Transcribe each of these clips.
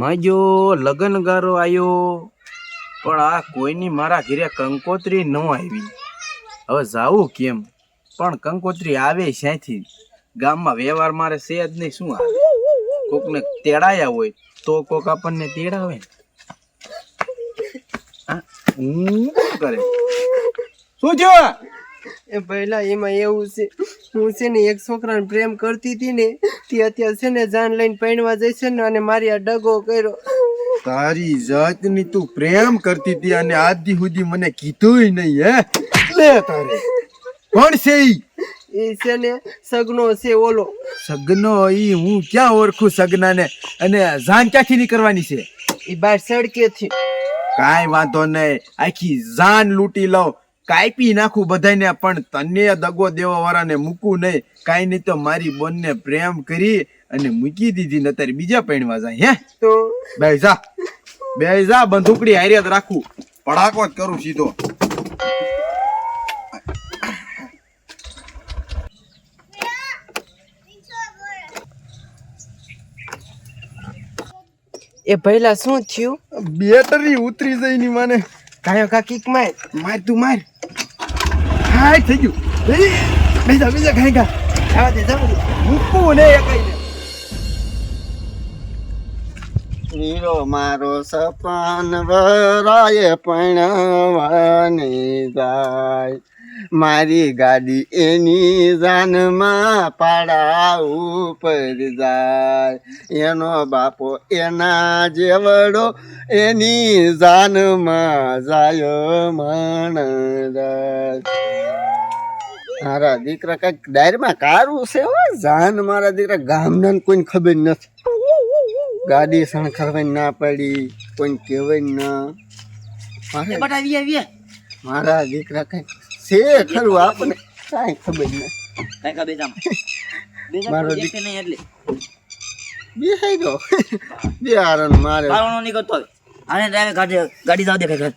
માજો લગનગારો આવ્યો પણ આ કોઈની મારા ઘેરે કંકોત્રી ન આવી. હવે જાવું કેમ? પણ કંકોત્રી આવે શ્યાંથી ગામમાં વ્યવહાર મારે છે જ નહીં, શું આવે? કોકને તેડાયા હોય તો કોક આપણને તેડાવે. શું કરે? શું થયું? એ પહેલા એમાં એવું છે હું છે ને એક છોકરાને પ્રેમ કરતી હતી ને તે અત્યારે છે ને જાન લઈને પહેણવા જશે ને અને મારી આ ડગો કર્યો. તારી જાતની તું પ્રેમ કરતી હતી અને આજ દી સુધી મને કીધુંય નહીં હે? લે તારે. કોણ છે ઈ? એ છે ને સગનો છે ઓલો. સગનો ઈ હું ક્યાં ઓળખું સગનાને? અને જાન ક્યાંથી નીકળવાની છે? એ બાર સડકેથી કાંઈ વાંધો નહીં. આખી જાન લૂંટી લઉં. કાપી નાખું બધાને પણ તને દગો દેવા વાળાને મૂકું નહીં. કાંઈ નહીં તો મારી બોનને પ્રેમ કરી અને મૂકી દીધી ને અત્યારે બીજા પૈણવા જાય હે? તો? બે જા. બે જા બંદૂકડી હારિયાત રાખું. પડાકો જ કરું સીધો. એ પહેલા શું થયું? બેટરી ઉતરી જઈ ની મને. કાયો કા કિક માર? માર તું માર. હાય થઈ ગયું. એ, બીજા બીજા ખાઈ ગયા આવા દે જવા મૂકવું ને. એકાઈને વીરો મારો સપન વરાય પણ વાની જાય. મારી ગાડી એની જાનમાં પાડા ઉપર જાય. એનો બાપો એના જેવડો એની જાનમાં જાય મણ મારા દીકરા કંઈક ડાયરમાં કારું છે હો. જાન મારા દીકરા ગામના કોઈને ખબર નથી. ગાડી સણખરવાની ના પડી કોઈને કહેવાય ના. મારે મારા દીકરા કંઈક છે ખરું આપણે કાંઈ ખબર નથી. મારો દીકરો બેસાઈ ગયો. બે આરણ મારે. કારણો નીકળતો કરતો આને ડ્રાઈવે ગાડી ગાડી જાવ દેખાય ઘર.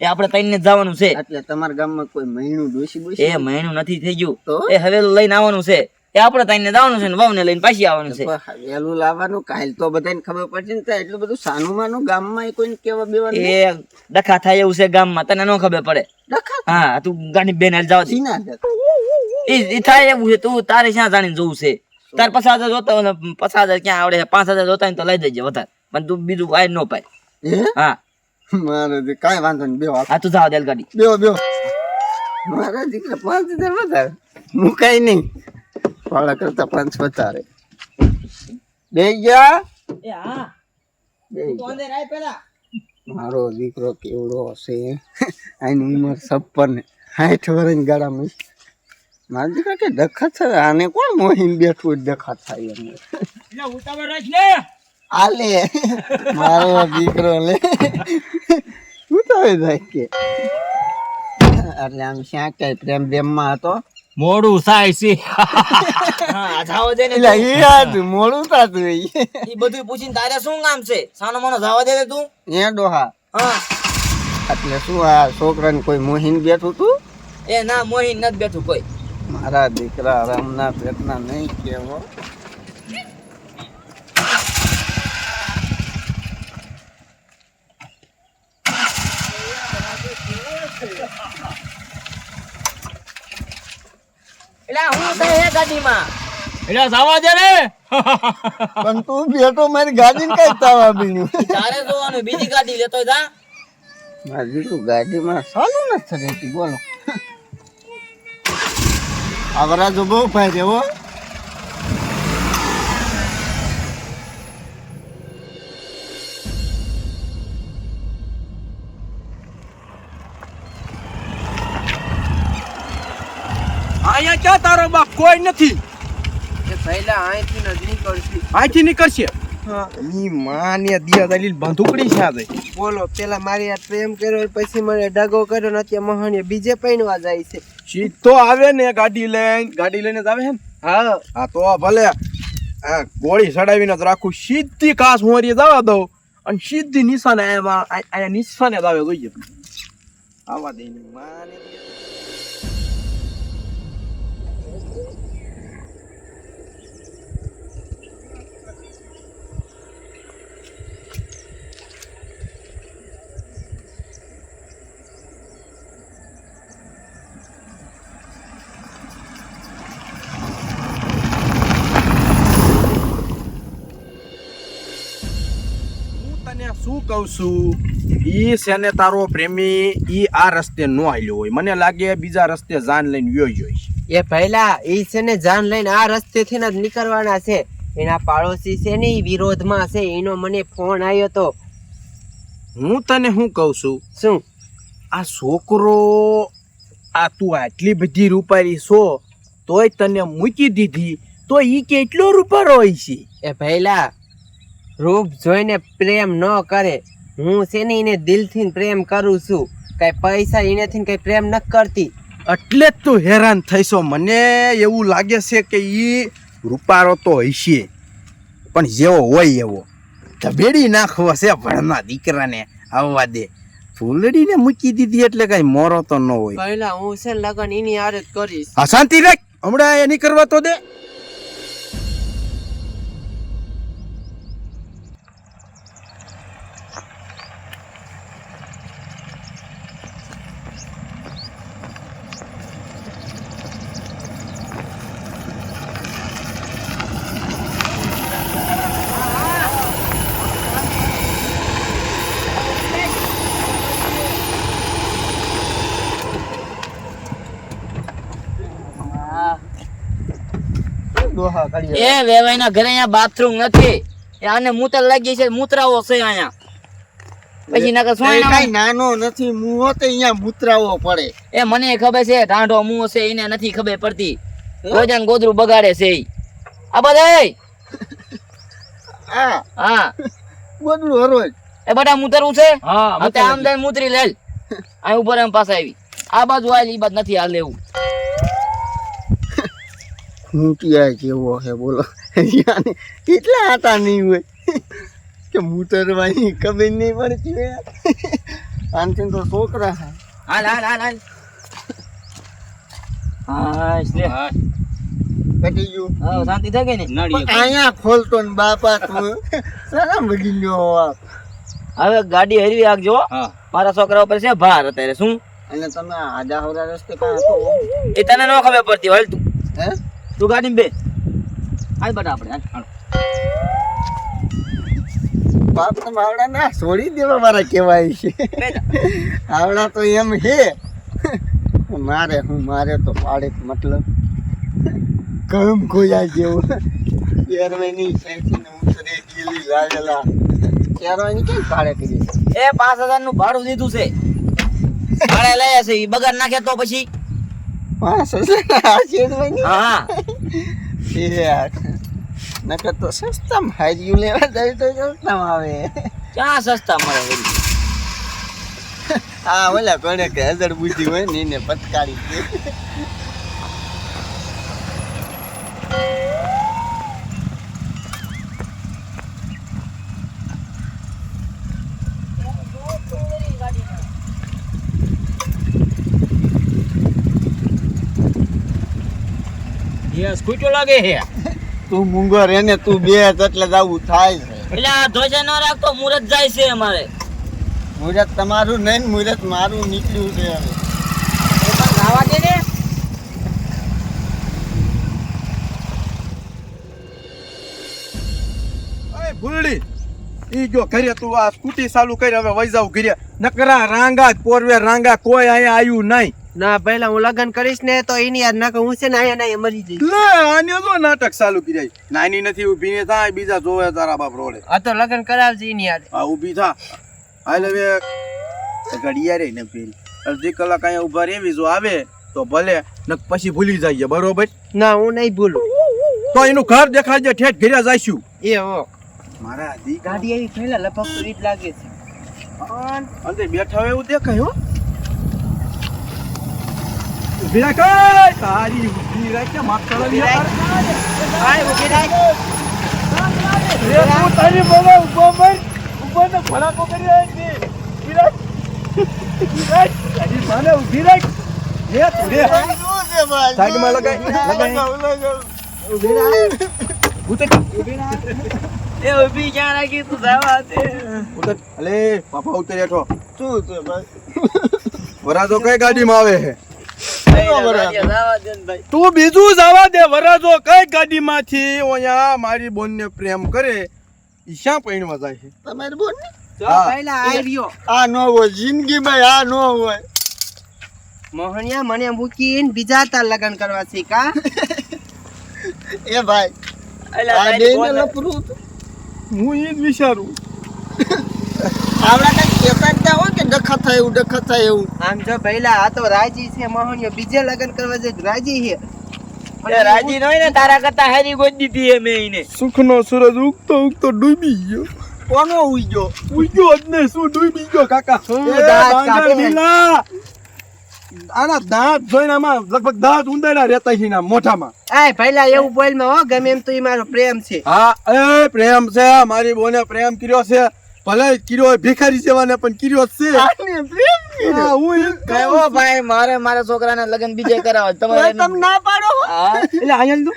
એ આપણે તઈને જવાનું છે. એટલે તમારા ગામમાં કોઈ મહિનું ડોસી બોસી એ મહિનું નથી થઈ ગયું. તો? એ હવે લઈને આવવાનું છે. એ આપણે તઈને જવાનું છે ને વહુને લઈને પાછી આવવાનું છે. વેલું લાવવાનું કાલ તો બધાને ખબર પડશે ને એટલું બધું સાનું માનું ગામમાં કોઈને કેવા બેવાનું એ ડખા થાય એવું છે ગામમાં તને ન ખબર પડે. ડખા હા તું ગાડી બેન હાલ જાવ. એ એ થાય એવું છે તું તારે ક્યાં જાણીને જોવું છે? તાર પચાસ હજાર જોતા હોય પચાસ હજાર ક્યાં આવડે પાંચ હજાર જોતા તો લઈ દેજે વધારે. પણ તું બીજું આય ન પાય હા? મારે કાંઈ વાંધો નહીં બેવા હા તું જાવ દેલ ગાડી બેવો બેવો મારા દીકરા પાંચ હજાર વધારે. મુકાય નહીં. વાળા કરતા પાંચ વધારે. બે ગયા. મારો દીકરો કેવડો હશે? આની ઉંમર છપ્પન સાઠ વર્ષની ગાડામાં મારા દીકરા કે ડખા થાય આને કોણ મોહીને બેઠું ડખા થાય એમ આલે મારો દીકરો લે. ઉતાવે જાય કે. એટલે આમ શ્યાં કઈ પ્રેમ પ્રેમમાં હતો. મોડું થાય છે. હા જાવ દે ને યાદ મોડું થાતું એ એ બધું પૂછીને તારે શું કામ છે? સાનો માનો જાવા દે ને તું. એ ડોહા. હા. એટલે શું આ છોકરાને કોઈ મોહીન બેઠું તું? એ ના મોહિન નથી બેઠું કોઈ. મારા દીકરા રામના પેટના નહીં કેવો. એટલે હું થાય હે ગાડીમાં? પણ તું બેઠો મારી ગાડી ને કઈ તાવા બીનું તારે જોવાનું બીજી ગાડી લેતો જા. મારી દીકરું ગાડીમાં સાલું નથી રહેતી બોલો. આવરાજો બહુ ફાય અહીંયા ક્યાં તારો બાપ? કોઈ નથી. એ પહેલા અહીંથી ન જ નીકળશે અહીંથી નીકળશે? ઈ માને દિયા દલીલ બોલો પેલા મારી આ પ્રેમ કર્યો પછી મને ડગો કર્યો ને અત્યારે મહાણીએ બીજે પૈણવા જાય છે. સીધો આવે ને ગાડી લઈને. ગાડી લઈને જ આવે છે ને? હા. હા તો ભલે. આ ગોળી ચડાવીને જ રાખું. સીધી કાસ મોરી જવા દઉં. અને સીધી નિશાને આયા નિશાને જ આવે જોઈએ આવા દઈને માને શું કહું છું? ઈ છે ને તારો પ્રેમી ઈ આ રસ્તે નો હાલ્યો હોય. મને લાગે બીજા રસ્તે જાન લઈને વ્યો જોઈશ એ પહેલા ઈ છે ને જાન લઈને આ રસ્તેથી જ નીકળવાના છે. એના પાડોશી છે ને ઈ વિરોધમાં છે. એનો મને ફોન આવ્યો તો. હું તને શું કહું છું? શું? આ છોકરો આ તું આટલી બધી રૂપારી છો તોય તને મૂકી દીધી તો ઈ કેટલો રૂપારો હોય છે? એ પહેલા રૂપ જોઈને પ્રેમ ન કરે. હું છે ને એને દિલથી પ્રેમ કરું છું? કઈ પૈસા એનેથી કઈ પ્રેમ ન કરતી. એટલે જ તું હેરાન થઈશો. મને એવું લાગે છે કે એ રૂપારો તો હશે. પણ જેવો હોય એવો. ધબેડી નાખવો છે ભણના દીકરાને આવવા દે. ફૂલડીને મૂકી દીધી એટલે કઈ મોરો તો ન હોય. પહેલા હું છે લગન એની આરત કરીશ. અશાંતિ રાખ. હમણાં એની કરવા તો દે. ડોહા કરી એ વેવાઈના ઘરે અહીંયા બાથરૂમ નથી. એ આને મૂતર લાગી છે મૂતરાવો છે અહીંયા. પછી નકર એ સોયણા નાનો નથી મુઓ તો અહીંયા મૂતરાવો પડે. એ મને ખબર છે ટાંઢો મું છે એને નથી ખબર પડતી. રોજાન ગોદરું બગાડે છે આ બધા હા હા. ગોદરું હરોજ એ બધા મૂતરવું છે? હા આમ દઈ મૂતરી લેલ આ ઉપર એમ પાસે આવી. આ બાજુ આવેલી ઈ બાજુ નથી હાલ લેવું હું ક્યાં જેવો હે બોલો. કેટલા હતા નહીં હોય? કે મૂતરવાની ખબર નહીં પડતી હોય. આનથી તો છોકરા હા હાલ હાલ હાલ હાલ. હા લે. ઘટી ગયું. હા શાંતિ થઈ ગઈ ને? અહીંયા ખોલતો ને બાપા તું સારા બગી ગયો હવે ગાડી હરવી રાખજો મારા છોકરા ઉપર છે ભાર અત્યારે શું? અને તમે આજા હોરા રસ્તે કાં એ તને ન ખબર પડતી હોય તું. હે? તું ગાડી બે હાલ બટા આપણે હાલ. બાપ તો આવડા ના છોડી દેવા મારા કહેવાય છે. આવડા તો એમ હે. મારે હું મારે તો પાડે મતલબ. કમ ખોયા જેવું. પહેરવાની ખેંચીને ઉતરે ગીલી લાગેલા. પહેરવાની કેમ પાડે કરી એ પાંચ હજારનું ભાડું દીધું છે. ભાડે લઈએ છે એ બગાડ નાખે તો પછી. પાંચ હજાર શેરવાની હા નકર તો સસ્તામાં હાર્યું લેવા જાય તો સસ્તામાં આવે. ક્યાં સસ્તા મળે? આ ઓલા કોને કે હજાર બુદ્ધિ હોય ને એને પટકારી હે તું મુંગર રે ને તું બે એટલે જ આવું થાય છે. એટલે આ ધોજે ન રાખતો મુરત જાય છે અમારે. મુરત તમારું નહીં ને મુહૂર્ત મારું નીકળ્યું છે હવે. એ પણ દે ને અય ભૂલડી ઈ જો ઘરે તું આ સ્કૂટી ચાલુ કરી હવે વઈ જાવ ઘરે. નકરા રાંગા જ પોરવે રાંગા કોઈ અહીંયા આવ્યું નહીં. ના પહેલા હું લગન કરીશ ને તો એની યાદ ના હું છે ને અહીંયા ના મરી જઈશ. લે આને તો નાટક ચાલુ કર્યા. નાની નથી ઊભી ને થાય બીજા જોવે તારા બાપ રોડે. આ તો લગન કરાવજે એની યાદ. આ ઊભી થા. હાલ હવે ઘડિયાળે ને પેલી અડધી કલાક અહીંયા ઊભા રહેવી જો આવે તો ભલે ને પછી ભૂલી જાય બરોબર? ના હું નહીં ભૂલું. તો એનું ઘર દેખાડજે ઠેઠ ઘરે જઈશું. એ હો. મારા દી ગાડી આવી પહેલા લપક તો ઈ લાગે છે. અંદર બેઠા હોય એવું દેખાય હો. ઊભી રાખ! તારી ઊભી રાખ કે માથા લઈને હાય ઊભી રાખ રે તું તારી બોલે ઊભો મર ઊભો ને ભડાકો કરી રહી છે ઊભી રાખ ઊભી રાખ તારી માને ઊભી રાખ લગાય લગાય રાખ ઉતર રાખ એ ઊભી ક્યાં રાખી તું જવા દે ઉતર અલે પાપા ઉતર હેઠો શું છે ભાઈ વરાજો કઈ ગાડીમાં આવે છે ભાઈ તું બીજું જવા દે વરાજો કઈ ગાડીમાંથી? ઓયા મારી બોનને પ્રેમ કરે. ઈશા પૈણવા જાય છે? તમારી બોન ને જો હા. આ નો હોય જિંદગી ભાઈ આ નો હોય. મોહણિયા મને મૂકીને બીજા તાર લગ્ન કરવા છે કા? એ ભાઈ આ. હું એ જ વિચારું. આવડા કઈ કહેતા જ ના હોય કે ડખા થાય એવું ડખા થાય એવું. આમ જો પહેલા આ તો રાજી છે મોહનિયો બીજે લગ્ન કરવા છે રાજી છે. રાજી ન ને તારા કરતા હારી ગોદ દીધી હે મેં એને. સુખનો સૂરજ ઉગતો ઉગતો ડૂબી ગયો. કોનો જ ને શું ડૂબી ગયો કાકા. આના દાંત જોઈને આમાં લગભગ દાંત ઉંદાયલા રહેતા છે એના મોઢામાં. આય પહેલા એવું બોલમાં હો ગમે એમ તો એ મારો પ્રેમ છે. હા એ પ્રેમ છે મારી બોને પ્રેમ કર્યો છે. ભલે કર્યો હોય ભિખારી જેવાને પણ કર્યો છે. હા, હું કહેવો ભાઈ મારે મારા છોકરાના લગ્ન બીજે કરાવો. તમારે તોય ના પાડો એટલે અહીંયા તું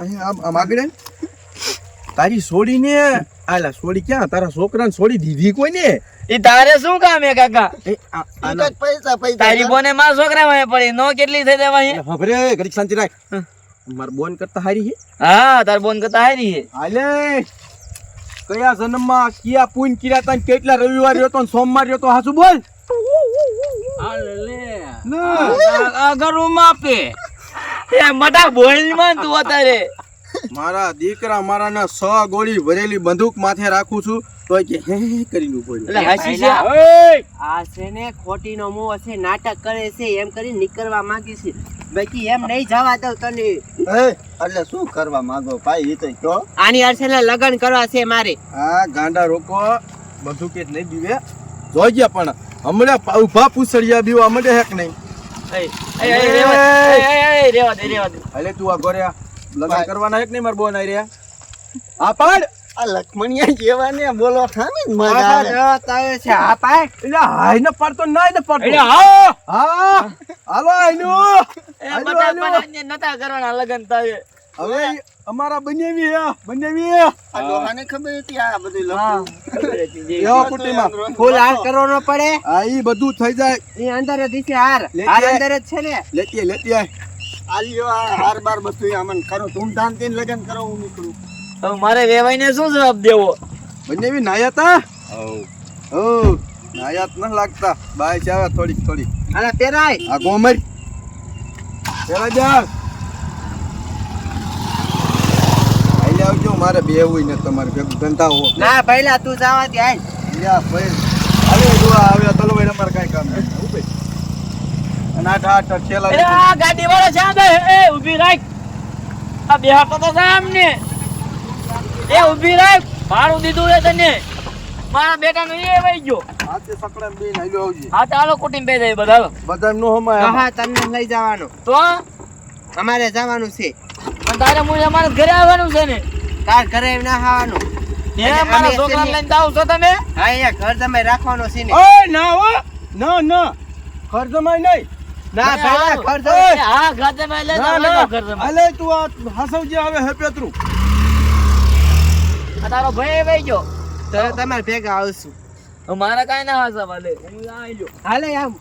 અહીંયા આમ આમ આગળ તારી છોડીને આલા છોડી ક્યાં? તારા છોકરાને છોડી દીધી કોઈને? એ તારે શું કામ હે કાકા? પૈસા પૈસા તારી બોને મારા છોકરા માં પડી. નો કેટલી થઈ દેવા એટલે ખબરે ઘડીક શાંતિ રાખ. માર બોન કરતા હારી હે. હા તાર બોન કરતા હારી હે. હાલે. કયા જન્મમાં કિયા પૂન કર્યા તા કેટલા રવિવાર રહ્યો તો સોમવાર રહ્યો તો હાસુ બોલ? મારા એ મટા બોલમાં તું અત્યારે. મારા દીકરા મારાને સ ગોળી ભરેલી બંદૂક માથે રાખું છું તોય કે હે હે કરીને ઊભો રહ્યો. એટલે હાસી છે? આ છે ને ખોટી નો મોહ છે નાટક કરે છે એમ કરી નીકળવા માંગી છે. બાકી એમ નહીં જવા દઉં તને. એ, એટલે શું કરવા માંગો ભાઈ? એ તો કયો આની અરસે લગ્ન કરવા છે મારે. હા ગાંડા રોકો. બધું કે નહીં દીવે જોઈ ગયા પણ હમણાં ઊભા પૂછડિયા બીવા મળે હેક નહીં? એ, એ, એ, રેવા દે, એ, એ, એ, રેવા દે રેવા તું આ ગોર્યા લગન લગ્ન કરવાના હેક નહીં માર બોન આઈ રહ્યા આ પાડ! આ લખમણિયા જેવાને બોલો થાને જ મજા આવે. છે. આ પાય એટલે હાય ને પડતો ના ને પડતો. એટલે હા હા હાલો આઈનું એ હાલો, પણ નતા કરવાના લગ્ન તારે હવે અમારા બનેવી હે બનેવી આ ડોહાને ખબર હતી આ બધું એવા કુટીમાં. ફૂલ હાર કરવાનો પડે. હા ઈ બધું થઈ જાય. એ અંદર જ છે હાર હાર અંદર જ છે ને. લેતી લેતી આય. આ હાર બાર બધું આમન કરો ધૂમધામથી લગ્ન કરો હું નીકળું. હવે મારે વેવાઈને શું જવાબ દેવો? બનેવી નાયા તા ઓ નાયાત ન લાગતા. બાય ચાવે થોડી થોડીક થોડીક. પેરાય આ ગોમર પેરા જા આઈ આવજો મારે બેવું ને તમારે ભેગું ધંધા હો. ના પહેલા તું જવા દે આય લ્યા ભાઈ. આવે જો આવે તલો ભાઈ અમારે કઈ કામ નહીં ઊભી અને આઠ આઠ છેલ્લા આ ગાડી વાળો છે એ ઊભી રાખ. આ બેહાતો તો સામને એ ઊભી રહે ભાડું દીધું એ તને. મારા નું એ વહી ગયો. હાથે સકડા બેન હાલ્યો આવજે. હા તો કુટીમ બે જાય બધા. બધા નો હમાય હા તમને લઈ જવાનો. તો અમારે જવાનું છે. પણ તારે મુજે અમારે ઘરે આવવાનું છે ને? તાર ઘરે ના આવવાનું. મારા લઈને જાવ છો તમે? હા અહીંયા ઘર તમે રાખવાનો છે ને. ઓય ના હો ના ના. ખર્ચમાય નહીં. ના પહેલા ઘર એ, હા ઘર ઘર તું આ હાસવજી આવે હે પેતરું. તારો ભાઈ વઈ ગયો. તો તમારે ભેગા આવશું. મારા કાંઈ ના હાસા વાલે હું આવી ગયો. હાલે આમ